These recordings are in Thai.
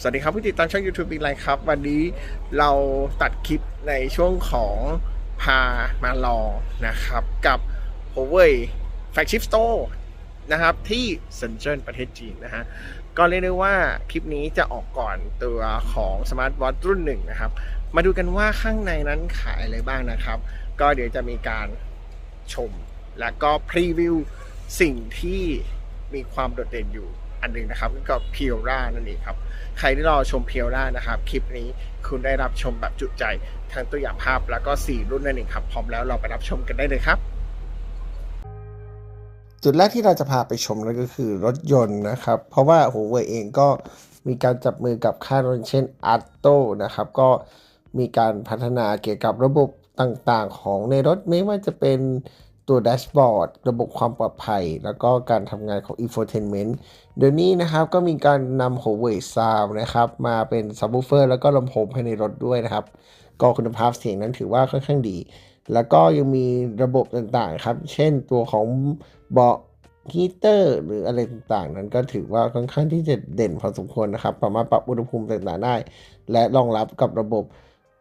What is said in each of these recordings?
สวัสดีครับผู้ติดตามช่อง YouTube อีกไลน์ครับ วันนี้เราตัดคลิปในช่วงของพามาลองนะครับ กับ Huawei Flagship Store นะครับ ที่เซินเจิ้นประเทศจีนนะฮะก็เรียกได้ว่าคลิปนี้จะออกก่อนตัวของสมาร์ทวอทรุ่นหนึ่งนะครับ มาดูกันว่าข้างในนั้นขายอะไรบ้างนะครับ ก็เดี๋ยวจะมีการชม และก็พรีวิวสิ่งที่มีความโดดเด่นอยู่ อันหนึ่งนะครับก็เพียวร่านั่นเองครับ ใครที่รอชมเพียวร่านะครับ คลิปนี้คุณได้รับชมแบบจุใจทั้งตัวอย่างภาพแล้วก็4รุ่นนั่นเองครับ พร้อมแล้วเราไปรับชมกันได้เลยครับ จุดแรกที่เราจะพาไปชมนั่นก็คือรถยนต์นะครับ เพราะว่า Huawei เองก็มีการจับมือกับค่ายรถเช่น Atto นะครับ ก็มีการพัฒนาเกี่ยวกับระบบต่างๆ ของในรถไม่ว่าจะเป็น ตัวแดชบอร์ดระบบความปลอดภัย แล้วก็การทำงานของ infotainment เดี๋ยวนี้นะครับก็มีการนำ Huawei Sound นะครับมาเป็น subwoofer แล้วก็ลำโพงภายในรถด้วยนะครับ ก็คุณภาพเสียงนั้นถือว่าค่อนข้างดี แล้วก็ยังมีระบบต่างๆครับ เช่นตัวของเบาะฮีเตอร์หรืออะไรต่างๆ นั้นก็ถือว่าค่อนข้างที่จะเด่นพอสมควรนะครับสามารถปรับอุณหภูมิต่างๆได้ และรองรับกับระบบ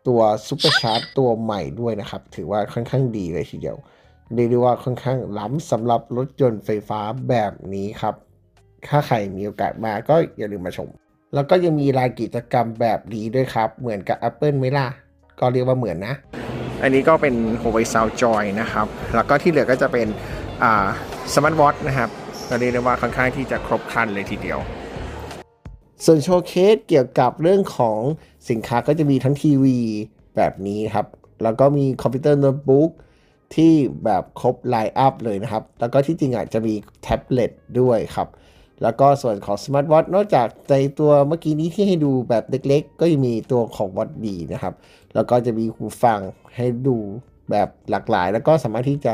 ตัวซูเปอร์ชาร์จตัวใหม่ด้วยนะครับ ถือว่าค่อนข้างดีเลยทีเดียว เรียกได้ว่าค่อนข้างล้ำสำหรับรถยนต์ไฟฟ้าแบบนี้ครับ ถ้าใครมีโอกาสมาก็อย่าลืมมาชม แล้วก็ยังมีรายกิจกรรมแบบนี้ด้วยครับ เหมือนกับ Apple ไหมล่ะ ก็เรียกว่าเหมือนนะ อันนี้ก็เป็น Huawei Sound Joy นะครับ แล้วก็ที่เหลือก็จะเป็นอ่า Smart Watch นะครับก็เรียกได้ว่าค่อนข้างที่จะครบครันเลยทีเดียว ส่วนโชว์เคสเกี่ยวกับเรื่องของสินค้าก็จะมีทั้งทีวีแบบนี้ครับ แล้วก็มีคอมพิวเตอร์โน้ตบุ๊ก ที่แบบครบไลน์อัพเลยนะครับ แล้วก็ที่จริงอาจจะมีแท็บเล็ตด้วยครับ แล้วก็ส่วนของ Smart Watch นอกจากในตัวเมื่อกี้นี้ที่ให้ดูแบบเล็กๆ ก็ยังมีตัวของ Watch B นะครับ แล้วก็จะมีหูฟังให้ดูแบบหลากหลาย แล้วก็สามารถที่จะ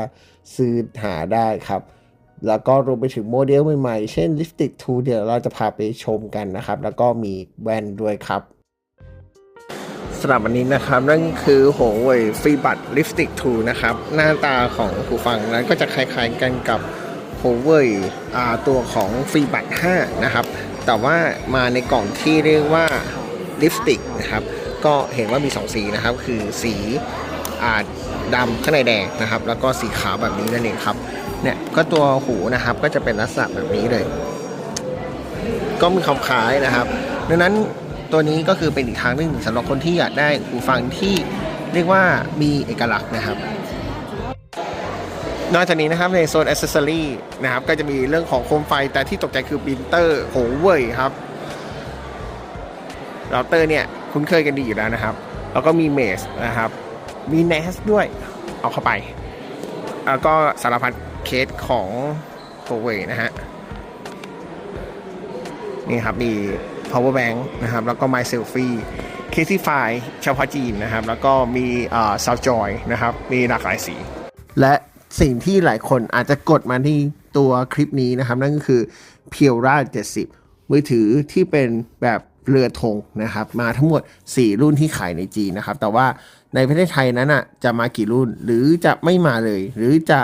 ซื้อหาได้ครับ แล้วก็รวมไปถึงโมเดลใหม่ๆ เช่น Lipstick 2 เดี๋ยวเราจะพาไปชมกันนะครับ แล้วก็มีแว่นด้วยครับ สำหรับวันนี้นะครับ นั่นคือ Huawei FreeBuds Lipstick 2นะครับ หน้าตาของหูฟังนั้นก็จะคล้ายๆกันกับ Huawei อ่าตัวของ FreeBuds 5นะครับ แต่ว่ามาในกล่องที่เรียกว่า Lipstick นะครับ ก็เห็นว่ามี 2 สีนะครับ คือสีอดำข้างในแดงนะครับ แล้วก็สีขาวแบบนี้นั่นเองครับเนี่ยก็ตัวหูนะครับก็จะเป็นลักษณะแบบนี้เลย ก็มีความคล้ายนะครับ ดังนั้น ตัวนี้ก็คือเป็นอีกทางหนึ่งสำหรับคนที่อยากได้หูฟังที่เรียกว่ามีเอกลักษณ์นะครับ นอกจากนี้นะครับในโซนอ c เซ s ซอรี่นะครับก็จะมีเรื่องของโคมไฟแต่ที่ตกใจคือปรินเตอร์โหเว่ยครับเราเตอร์เนี่ยคุ้นเคยกันดีอยู่แล้วนะครับ แล้วก็มีเมสนะครับ มี NAS ด้วย เอาเข้าไป แล้วก็สารพัดเคสของ Huawei นะฮะ นี่ครับมี power bank นะครับ แล้วก็ my selfie เคสที่ไฟเฉพาะจีนนะครับ แล้วก็มีอ่า sound joy นะครับ มีหลากหลายสี และสิ่งที่หลายคนอาจจะกดมาที่ตัวคลิปนี้นะครับ นั่นก็คือ p i r a 70 มือถือที่เป็นแบบเรือธงนะครับ มาทั้งหมด 4 รุ่นที่ขายในจีนนะครับ แต่ว่าในประเทศไทยนั้นอะจะมากี่รุ่นหรือจะไม่มาเลย หรือจะ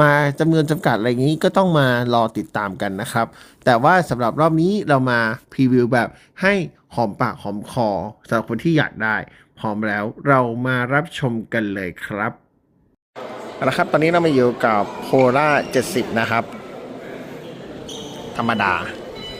มาจำนวนจำกัดอะไรอย่างนี้ก็ต้องมารอติดตามกันนะครับ แต่ว่าสำหรับรอบนี้เรามาพรีวิวแบบให้หอมปากหอมคอสำหรับคนที่อยากได้พร้อมแล้วเรามารับชมกันเลยครับเอาละครับ ตอนนี้เรามาอยู่กับโคล่า70 นะครับ ธรรมดา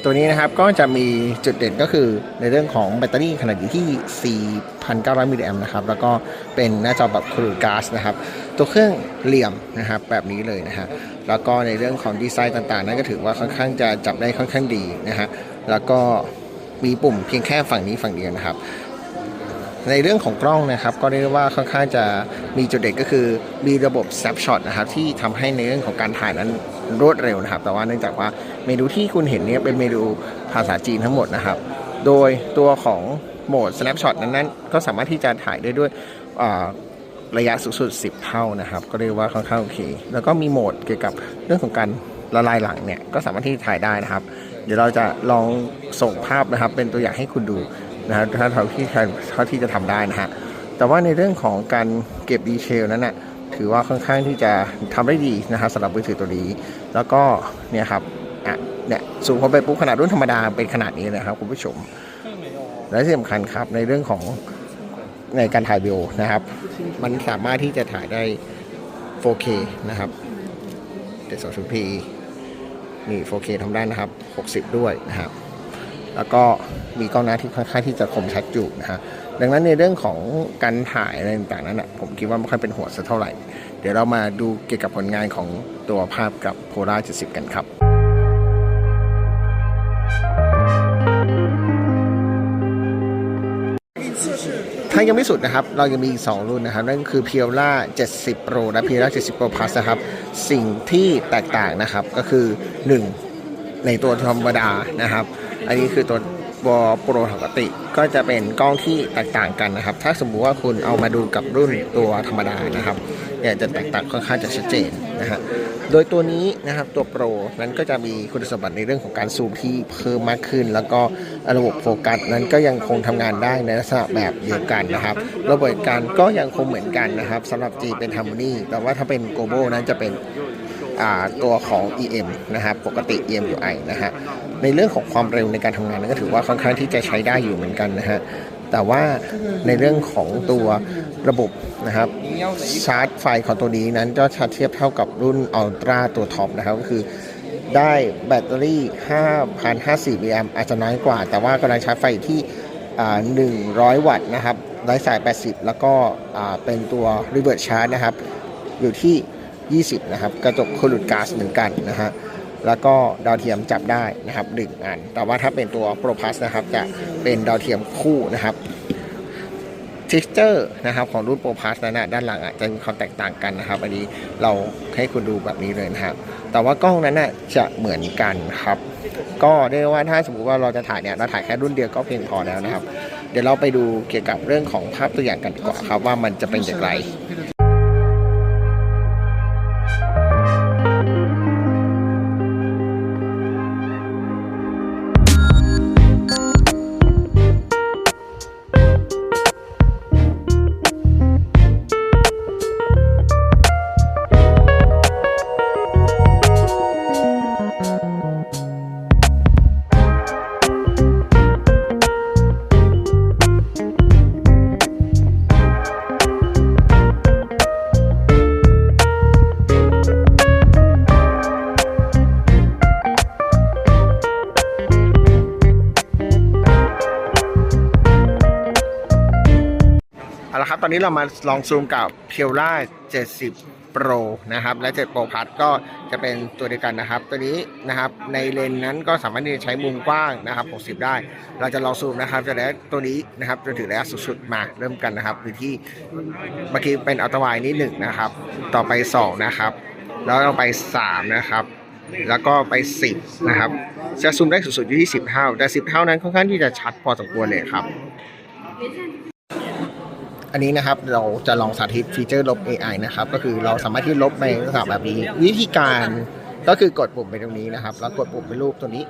ตัวนี้นะครับก็จะมีจุดเด่นก็คือในเรื่องของแบตเตอรี่ขนาดอยู่ที่ 4,900 มิลลิแอมป์นะครับ แล้วก็เป็นหน้าจอแบบครูก๊าซนะครับ ตัวเครื่องเหลี่ยมนะครับแบบนี้เลยนะฮะแล้วก็ในเรื่องของดีไซน์ต่างๆ นั้นก็ถือว่าค่อนข้างจะจับได้ค่อนข้างดีนะฮะแล้วก็มีปุ่มเพียงแค่ฝั่งนี้ฝั่งเดียวนะครับ ในเรื่องของกล้องนะครับ ก็เรียกว่าค่อนข้างจะมีจุดเด่นก็คือมีระบบ snapshot นะครับที่ทำให้ในเรื่องของการถ่ายนั้นรวดเร็วนะครับ แต่ว่าเนื่องจากว่าเมนูที่คุณเห็นเนี่ยเป็นเมนูภาษาจีนทั้งหมดนะครับ โดยตัวของโหมด snapshot นั้นๆก็สามารถที่จะถ่ายได้ด้วย ระยะสูงสุด 10 เท่านะครับ ก็เรียกว่าค่อนข้างโอเค แล้วก็มีโหมดเกี่ยวกับเรื่องของการละลายหลังเนี่ยก็สามารถที่จะถ่ายได้นะครับ เดี๋ยวเราจะลองส่งภาพนะครับ เป็นตัวอย่างให้คุณดูนะครับถ้าเท่าที่เท่าที่จะทำได้นะฮะแต่ว่าในเรื่องของการเก็บดีเทลนั้นนะ่ะถือว่าค่อนข้างที่จะทำได้ดีนะครับสำหรับมือถือตัวนี้ แล้วก็เนี่ยครับอะเนี่ยสูงเข้าไปปุ๊บขนาดรุ่นธรรมดาเป็นขนาดนี้เลยครับคุณผู้ชม และที่สำคัญครับในเรื่องของ ในการถ่ายวิดีโอนะครับ มันสามารถที่จะถ่ายได้ 4K นะครับ 720p นี่ 4K ทำได้นะครับ 60 ด้วยนะครับ แล้วก็มีกล้องหน้าที่ค่อนข้างที่จะคมชัดอยู่นะฮะดังนั้นในเรื่องของการถ่ายอะไรต่างๆนั้นนะผมคิดว่าไม่ค่อยเป็นหัวสักเท่าไหร่ เดี๋ยวเรามาดูเกี่ยวกับผลงานของตัวภาพกับโพล่า70 กันครับายังไม่สุดนะครับ เรายังมีอีก 2 รุ่นนะครับ นั่นคือ p i o l a 70 Pro และ p i o l a 70 Pro Plus นะครับ สิ่งที่แตกต่างนะครับก็คือ 1 ในตัวธรรมดานะครับ อันนี้คือตัว บอโปรปกติ ก็จะเป็นกล้องที่แตกต่างกันนะครับ ถ้าสมมุติว่าคุณเอามาดูกับรุ่นตัวธรรมดานะครับเนี่ยจะแตกต่างค่อนข้างจะชัดเจนนะฮะโดยตัวนี้นะครับตัวโปรนั้นก็จะมีคุณสมบัติในเรื่องของการซูมที่เพิ่มมากขึ้น แล้วก็ระบบโฟกัสนั้นก็ยังคงทำงานได้ในลักษณะแบบเดียวกันนะครับ ระบบการก็ยังคงเหมือนกันนะครับสำหรับ G เป็น Harmony แต่ว่าถ้าเป็น Global นั้นจะเป็น ตัวของ EM นะครับปกติ EMUI นะฮะในเรื่องของความเร็วในการทำงานนั้นก็ถือว่าค่อนข้างที่จะใช้ได้อยู่เหมือนกันนะฮะแต่ว่าในเรื่องของตัวระบบนะครับชาร์จไฟของตัวนี้นั้นก็ชาร์จเทียบเท่ากับรุ่น Ultra ตัวท็อปนะครับก็คือได้แบตเตอรี่ 5,054มิลลิแอมอาจจะน้อยกว่า แต่ว่ากำลังชาร์จไฟที่ 100 วัตต์นะครับไร้สาย 80 แล้วก็เป็นตัว reverse charge นะครับ อยู่ที่ 20 นะครับ กระจกคลูดก๊าซเหมือนกันนะฮะแล้วก็ดาวเทียมจับได้นะครับหนึ่งอัน แต่ว่าถ้าเป็นตัว Pro Plus นะครับจะเป็นดาวเทียมคู่นะครับ texture นะครับของรุ่น Pro Plus นั้นนะด้านหลังอะจะมีความแตกต่างกันนะครับ อันนี้เราให้คุณดูแบบนี้เลยนะครับ แต่ว่ากล้องนั้นน่ะจะเหมือนกันครับ ก็เรียกว่าถ้าสมมติว่าเราจะถ่ายเนี่ยเราถ่ายแค่รุ่นเดียวก็เพียงพอแล้วนะครับ เดี๋ยวเราไปดูเกี่ยวกับเรื่องของภาพตัวอย่างกันดีกว่าครับว่ามันจะเป็นอย่างไร ละครับ ตอนนี้เรามาลองซูมกับ p i o l a 70 Pro นะครับ และ 7 Pro Plus ก็จะเป็นตัวเดียวกันนะครับ ตัวนี้นะครับในเลนนั้นก็สามารถที่จะใช้มุมกว้างนะครับ 60 ได้ เราจะลองซูมนะครับจะได้ตัวนี้นะครับจนถึงระยะสุดๆมาเริ่มกันนะครับอยู่ที่เมื่อกี้เป็นอัลตราไวนี่หนึ่งนะครับ ต่อไป 2 นะครับ แล้วเราไป 3 นะครับแล้วก็ไป 10 นะครับ จะซูมได้สุดๆอยู่ที่ 10 เท่า แต่ 10 เท่านั้นค่อนข้างที่จะชัดพอสมควรเลยครับ อันนี้นะครับเราจะลองสาธิตฟีเจอร์ลบ AI นะครับ ก็คือเราสามารถที่ลบในลักษณะแบบนี้ วิธีการก็คือกดปุ่มไปตรงนี้นะครับ แล้วกดปุ่มเป็นรูปตัวนี้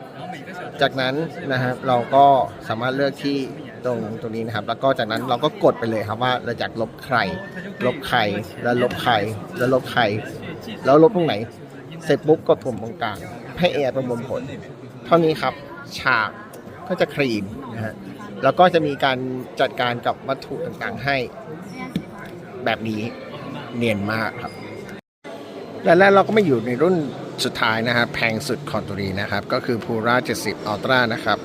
จากนั้นนะครับเราก็สามารถเลือกที่ตรงตรงนี้นะครับ แล้วก็จากนั้นเราก็กดไปเลยครับว่าเราอยากลบใคร ลบใครแล้วลบใครแล้วลบใคร แล้วลบตรงไหน เสร็จปุ๊บกดปุ่มตรงกลางให้ AI ประมวลผล เท่านี้ครับฉากก็จะคลีนนะฮะ แล้วก็จะมีการจัดการกับวัตถุต่างๆให้แบบนี้เนียนมากครับ และแล้วเราก็มาอยู่ในรุ่นสุดท้ายนะครับ แพงสุดของตัวนี้นะครับ ก็คือ Pura 70 Ultra นะครับ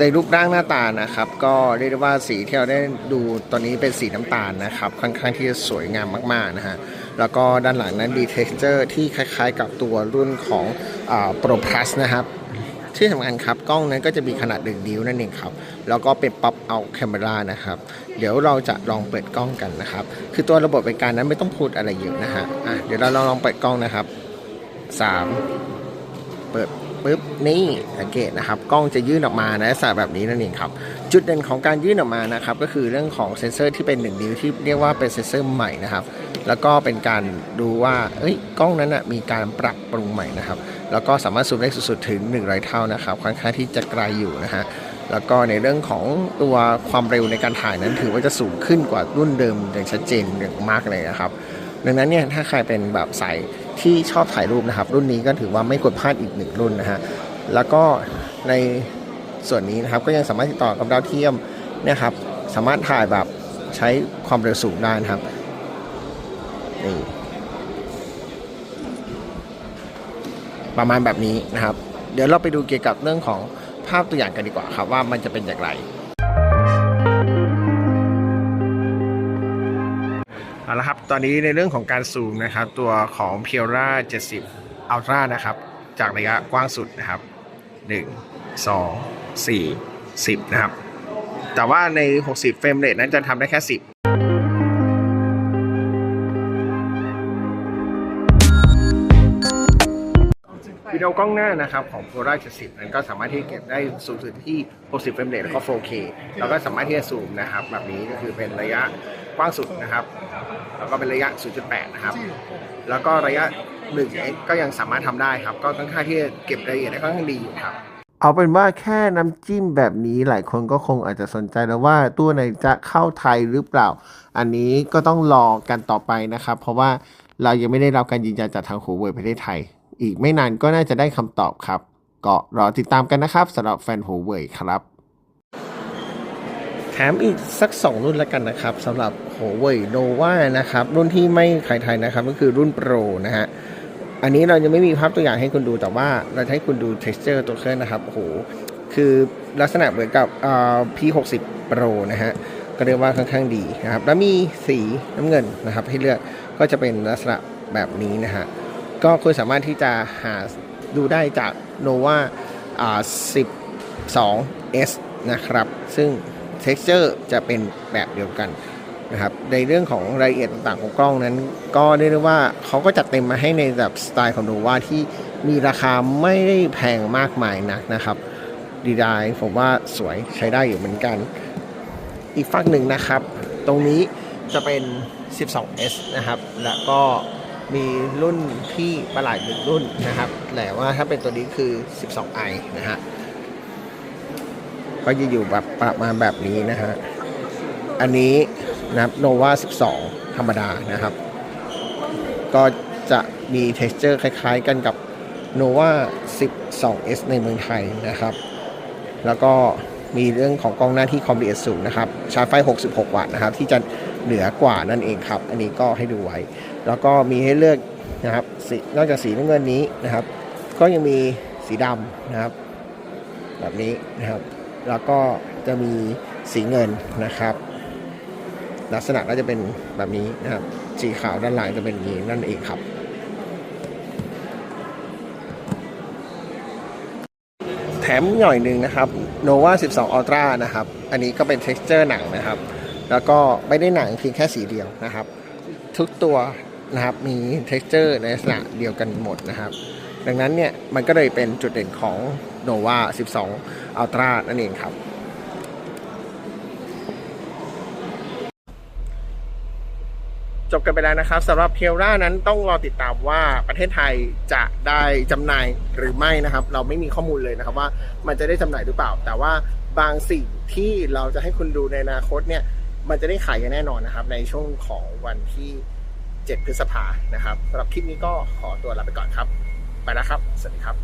ในรูปร่างหน้าตานะครับ ก็เรียกได้ว่าสีที่เราได้ดูตอนนี้เป็นสีน้ำตาลนะครับ ค่อนข้างที่จะสวยงามมากๆนะฮะแล้วก็ด้านหลังนั้นมี texture ที่คล้ายๆ กับตัวรุ่นของอ่า Pro Plus นะครับ ที่สำคัญครับกล้องนั้นก็จะมีขนาดหนึ่งนิ้วนั่นเองครับ แล้วก็เป็นป๊อปเอา c คม e r a นะครับ เดี๋ยวเราจะลองเปิดกล้องกันนะครับ คือตัวระบบบริการนั้นไม่ต้องพูดอะไรเยอะนะฮะอะเดี๋ยวเราลองลองเปิดกล้องนะครับสามเปิดปุ๊บนี่สังเกตนะครับ กล้องจะยื่นออกมาในลักษณะแบบนี้นั่นเองครับ จุดเด่นของการยื่นออกมานะครับ ก็คือเรื่องของเซ็นเซอร์ที่เป็นหนึ่งนิ้วที่เรียกว่าเป็นเซ็นเซอร์ใหม่นะครับ แล้วก็เป็นการดูว่าเอ้ยกล้องนั้นนะมีการปรับปรุงใหม่นะครับ แล้วก็สามารถซูมได้สุดๆถึง100เท่านะครับค่อนข้างที่จะไกลอยู่นะฮะแล้วก็ในเรื่องของตัวความเร็วในการถ่ายนั้นถือว่าจะสูงขึ้นกว่ารุ่นเดิมอย่างชัดเจนอย่างมากเลยนะครับ ดังนั้นเนี่ยถ้าใครเป็นแบบสายที่ชอบถ่ายรูปนะครับ รุ่นนี้ก็ถือว่าไม่ควรพลาดอีกหนึ่งรุ่นนะฮะแล้วก็ในส่วนนี้นะครับก็ยังสามารถติดต่อกับดาวเทียมเนี่ยครับสามารถถ่ายแบบใช้ความเร็วสูงได้นะครับนี่ ประมาณแบบนี้นะครับ เดี๋ยวเราไปดูเกี่ยวกับเรื่องของภาพตัวอย่างกันดีกว่าครับว่ามันจะเป็นอย่างไรเอาละครับตอนนี้ในเรื่องของการซูมนะครับ ตัวของ p i e r a 70 Ultra นะครับ จากระยะกว้างสุดนะครับ 1 2 4 10 นะครับ แต่ว่าใน 60 เฟรมเรทนั้นจะทำได้แค่ 10 วิดีโอกล้องหน้านะครับของ p o l a r 70นั้นก็สามารถที่เก็บได้สูงสุดที่ 60เฟรมเรทแล้วก็ 4K แล้วก็สามารถที่จะซูมนะครับแบบนี้ก็คือเป็นระยะกว้างสุดนะครับ แล้วก็เป็นระยะ 0.8 นะครับ แล้วก็ระยะ 1x ก็ยังสามารถทำได้ครับ ก็ค่อนข้างที่จะเก็บรายละเอียดได้ค่อนข้างดีอยู่ครับ เอาเป็นว่าแค่น้ำจิ้มแบบนี้หลายคนก็คงอาจจะสนใจแล้วว่าตัวไหนจะเข้าไทยหรือเปล่า อันนี้ก็ต้องรอกันต่อไปนะครับ เพราะว่าเรายังไม่ได้รับการยืนยันจากทางหัวเว่ยประเทศไทย อีกไม่นานก็น่าจะได้คำตอบครับ ก็รอติดตามกันนะครับสำหรับแฟนหัวเว่ยครับแถมอีกสัก 2 รุ่นแล้วกันนะครับสำหรับ Huawei Nova นะครับ รุ่นที่ไม่ขายไทยนะครับ ก็คือรุ่น Pro นะฮะอันนี้เรายังไม่มีภาพตัวอย่างให้คุณดูแต่ว่าเราให้คุณดู texture ตัวเครื่องนะครับโอ้โหคือลักษณะเหมือนกับ P60 Pro นะฮะก็เรียกว่าค่อนข้างดีนะครับ แล้วมีสีน้ำเงินนะครับ ให้เลือกก็จะเป็นลักษณะแบบนี้นะฮะ ก็คุณสามารถที่จะหาดูได้จาก Nova า12 S นะครับ ซึ่ง texture จะเป็นแบบเดียวกันนะครับ ในเรื่องของรายละเอียดต่างๆของกล้องนั้น ก็เรียกได้ว่าเขาก็จัดเต็มมาให้ในแบบสไตล์ของ Nova ที่มีราคาไม่ได้แพงมากมายนักนะครับดีไซน์ผมว่าสวยใช้ได้อยู่เหมือนกัน อีกฝั่งหนึ่งนะครับ ตรงนี้จะเป็น 12S นะครับ แล้วก็ มีรุ่นที่ประหลาดหนึ่งรุ่นนะครับ แต่ว่าถ้าเป็นตัวนี้คือ 12i นะฮะ ก็จะอยู่แบบประมาณแบบนี้นะฮะ อันนี้นะครับ nova 12 ธรรมดานะครับ ก็จะมี texture คล้ายๆกันกับ nova 12s ในเมืองไทยนะครับ แล้วก็มีเรื่องของกล้องหน้าที่ความละเอียดสูงนะครับ ชาร์จไฟ 66 วัตต์นะครับ ที่จะ เหนือกว่านั่นเองครับ อันนี้ก็ให้ดูไว้ แล้วก็มีให้เลือกนะครับนอกจากสีน้ำเงินนี้นะครับ ก็ยังมีสีดำนะครับ แบบนี้นะครับ แล้วก็จะมีสีเงินนะครับ ลักษณะก็จะเป็นแบบนี้นะครับ สีขาวด้านหลังจะเป็นอย่างนี้นั่นเองครับแถมหน่อยหนึ่งนะครับ nova 12 ultra นะครับ อันนี้ก็เป็น texture หนังนะครับ แล้วก็ไม่ได้หนังเพียงแค่สีเดียวนะครับ ทุกตัวนะครับมี texture ในลักษณะเดียวกันหมดนะครับ ดังนั้นเนี่ยมันก็เลยเป็นจุดเด่นของ nova 12 ultra นั่นเองครับจบกันไปแล้วนะครับสำหรับเพียวรานั้นต้องรอติดตามว่าประเทศไทยจะได้จำหน่ายหรือไม่นะครับ เราไม่มีข้อมูลเลยนะครับว่ามันจะได้จำหน่ายหรือเปล่า แต่ว่าบางสิ่งที่เราจะให้คุณดูในอนาคตเนี่ย มันจะได้ขายกันแน่นอนนะครับ ในช่วงของวันที่ 7 พฤษภานะครับสำหรับคลิปนี้ก็ขอตัวลาไปก่อนครับ ไปแล้วครับ สวัสดีครับ